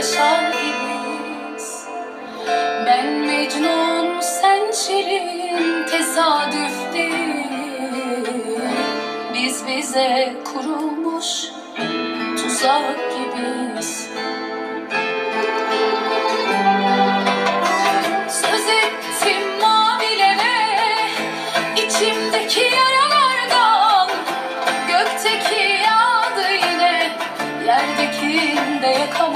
ve Ben Mecnun, sen Şirin, tesadüf Biz bize kurulmuş tuzak gibiyiz. Söz ettim mavilere, içimdeki yaralardan. Gökteki yağdı yine, yerdekinde yakaladım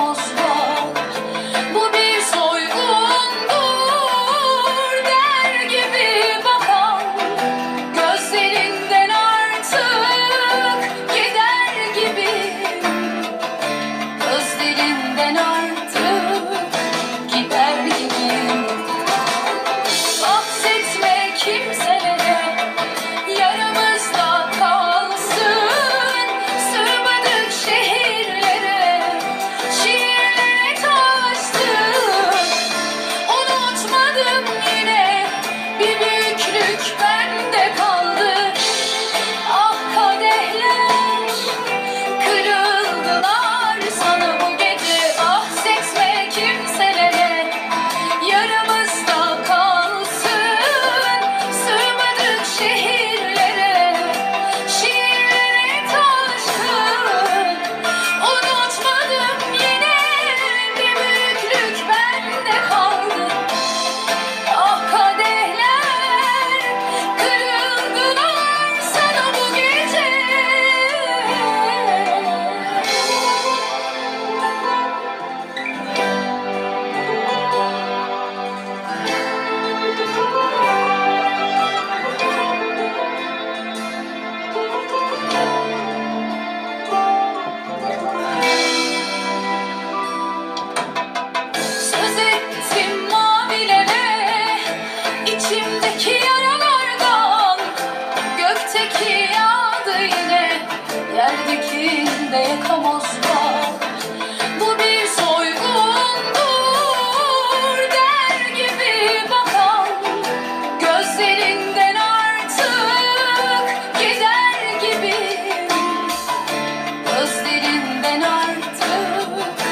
Gözlerinden artık